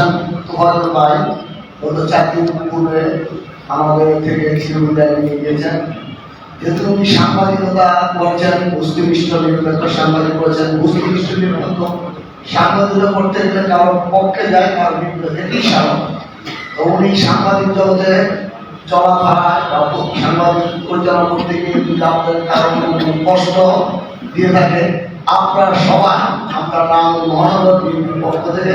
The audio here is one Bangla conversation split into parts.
হোসেন গত চার দিন পূর্বে আমাদের থেকে নিয়ে গিয়েছেন। যেহেতু উনি সাংবাদিকতা করছেন নিরপেক্ষ সাংবাদিক করেছেন, মুসলিম মুসলিমিষ্ট নিরপেক্ষ সাংবাদিকতা করতে গেলে কারোর পক্ষে যায়, কারোর বিপক্ষে তো উনি সাংবাদিক জগতে চলাফেরায় বা সাংবাদিক পরিচালনা করতে গিয়ে কারণ কষ্ট দিয়ে থাকে, আপনারা সবাই আপনার নাম মহানগর পক্ষ থেকে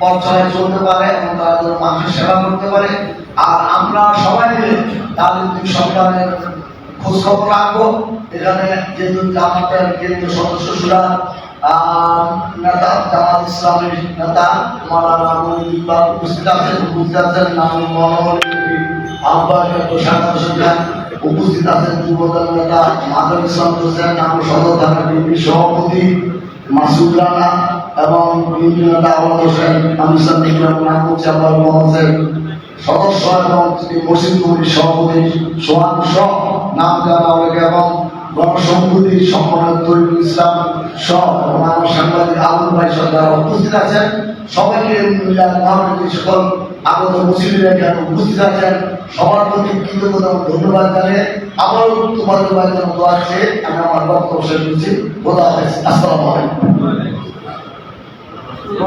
পথ চলতে পারে এবং তারা যেন মানুষের সেবা করতে পারে। আর আমরা সবাই মিলে তাদের সন্তানের খোঁজ খবর রাখব। এখানে যেহেতু জামাতের কেন্দ্রীয় সদস্য সুরা নেতা জামাত ইসলামের নেতা মালানা মহিউদ্দিন উপস্থিত আছেন উপস্থিত আছেন নাম আহ্বায়ক প্রশান্ত হোসেন উপস্থিত আছেন যুবদল নেতা মাদুর ইসলাম হোসেন নাম সদর থানা সভাপতি মাসুদ রানা এবং বিভিন্ন আওয়াল হোসেন আমিসান বিক্রম নাকুব চাপাল সদস্য এবং মসজিদ কমিটির সভাপতি সোহান সহ নাম জানা অনেকে এবং তৈরুল ইসলাম সহ এবং আমার সাংবাদিক আবুল ভাই সহ যারা উপস্থিত আছেন। সবাইকে সকল আগত মুসলিমরা উপস্থিত আছেন, সবার প্রতি কৃতজ্ঞতা ধন্যবাদ জানিয়ে আবারও তোমাদের জন্য দোয়া চেয়ে আমি আমার বক্তব্য শেষ করছি।